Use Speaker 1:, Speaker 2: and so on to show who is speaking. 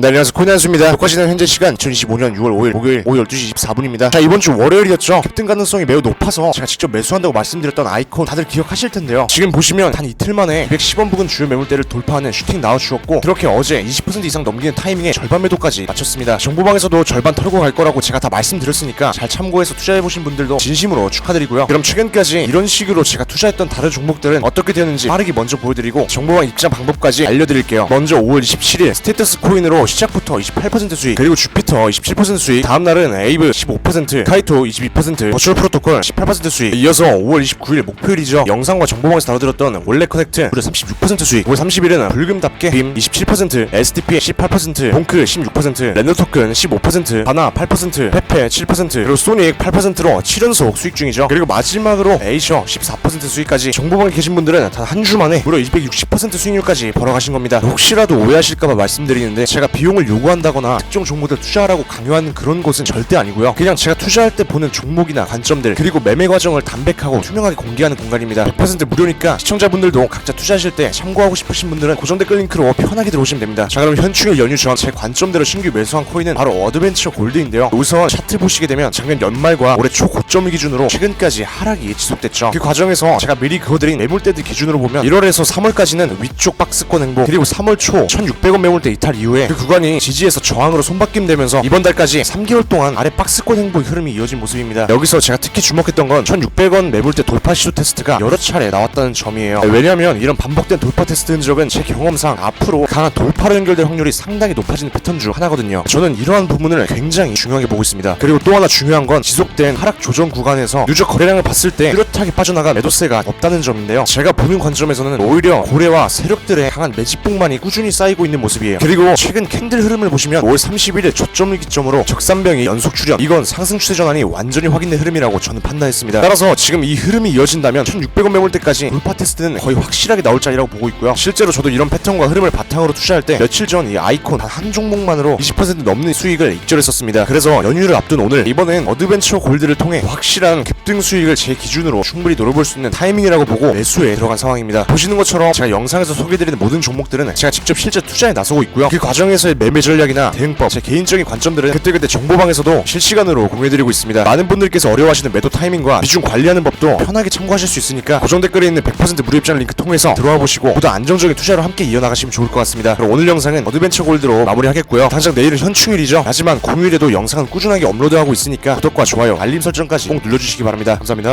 Speaker 1: 네, 안녕하세요. 코인한수입니다. 녹화시는 현재 시간 2025년 6월 5일 목요일 오후 12시 24분입니다. 자 이번 주 월요일이었죠? 급등 가능성이 매우 높아서 제가 직접 매수한다고 말씀드렸던 아이콘 다들 기억하실 텐데요. 지금 보시면 단 이틀 만에 210원 부근 주요 매물대를 돌파하는 슈팅 나와주었고 그렇게 어제 20% 이상 넘기는 타이밍에 절반 매도까지 마쳤습니다. 정보방에서도 절반 털고 갈 거라고 제가 다 말씀드렸으니까 잘 참고해서 투자해보신 분들도 진심으로 축하드리고요. 그럼 최근까지 이런 식으로 제가 투자했던 다른 종목들은 어떻게 되는지 빠르게 먼저 보여드리고 정보방 입장 방법까지 알려드릴게요. 먼저 5월 27일 스테이터스 코인으로 시작부터 28% 수익 그리고 주피터 27% 수익 다음날은 에이브 15% 카이토 22% 버추얼 프로토콜 18% 수익 이어서 5월 29일 목표일이죠. 영상과 정보방에서 다뤄드렸던 원래 커넥트 무려 36% 수익 5월 30일은 불금답게 빔 27% STP 18% 봉크 16% 랜더 토큰 15% 바나 8% 페페 7% 그리고 소닉 8%로 7연속 수익 중이죠. 그리고 마지막으로 에이셔 14% 수익까지. 정보방에 계신 분들은 단 한 주 만에 무려 260% 수익률까지 벌어가신 겁니다. 혹시라도 오해하실까봐 말씀드리는데 제가 비용을 요구한다거나 특정 종목들 투자하라고 강요하는 그런 곳은 절대 아니고요. 그냥 제가 투자할 때 보는 종목이나 관점들 그리고 매매 과정을 담백하고 투명하게 공개하는 공간입니다. 100% 무료니까 시청자분들도 각자 투자하실 때 참고하고 싶으신 분들은 고정 댓글 링크로 편하게 들어오시면 됩니다. 자 그럼 현충일 연휴 전 제 관점대로 신규 매수한 코인은 바로 어드벤처 골드인데요. 우선 차트 보시게 되면 작년 연말과 올해 초고점을 기준으로 최근까지 하락이 지속됐죠. 그 과정에서 제가 미리 그어드린 매물대들 기준으로 보면 1월에서 3월까지는 위쪽 박스권 행보 그리고 3월 초 1600원 매물대 이탈 이후에 그 구간이 지지에서 저항으로 손바뀜 되면서 이번 달까지 3개월 동안 아래 박스권 행보 흐름이 이어진 모습입니다. 여기서 제가 특히 주목했던 건 1600원 매물대 돌파 시도 테스트가 여러 차례 나왔다는 점이에요. 왜냐하면 이런 반복된 돌파 테스트 흔적은 제 경험상 앞으로 강한 돌파로 연결될 확률이 상당히 높아지는 패턴 중 하나거든요. 저는 이러한 부분을 굉장히 중요하게 보고 있습니다. 그리고 또 하나 중요한 건 지속된 하락 조정 구간에서 누적 거래량을 봤을 때 뚜렷하게 빠져나간 매도세가 없다는 점인데요. 제가 보는 관점에서는 오히려 고래와 세력들의 강한 매집봉만이 꾸준히 쌓이고 있는 모습이에요. 그리고 최근 캔들 흐름을 보시면 5월 31일 저점을 기점으로 적산병이 연속 출현 이건 상승 추세 전환이 완전히 확인된 흐름이라고 저는 판단했습니다. 따라서 지금 이 흐름이 이어진다면 1600원 매물대까지 돌파 테스트는 거의 확실하게 나올 자리라고 보고 있고요. 실제로 저도 이런 패턴과 흐름을 바탕으로 투자할 때 며칠 전 이 아이콘 단 한 종목만으로 20% 넘는 수익을 익절했었습니다. 그래서 연휴를 앞둔 오늘 이번엔 어드벤처 골드를 통해 확실한 급등 수익을 제 기준으로 충분히 노려볼 수 있는 타이밍이라고 보고 매수에 들어간 상황입니다. 보시는 것처럼 제가 영상에서 소개드리는 모든 종목들은 제가 직접 실제 투자에 나서고 있고요. 그 과정에서 의 매매 전략이나 대응법 제 개인적인 관점들은 그때그때 정보방에서도 실시간으로 공유해드리고 있습니다. 많은 분들께서 어려워하시는 매도 타이밍과 비중 관리하는 법도 편하게 참고하실 수 있으니까 고정 댓글에 있는 100% 무료 입장 링크 통해서 들어와 보시고 보다 안정적인 투자로 함께 이어나가시면 좋을 것 같습니다. 그럼 오늘 영상은 어드벤처 골드로 마무리하겠고요. 당장 내일은 현충일이죠. 하지만 공휴일에도 영상은 꾸준하게 업로드하고 있으니까 구독과 좋아요 알림 설정까지 꼭 눌러주시기 바랍니다. 감사합니다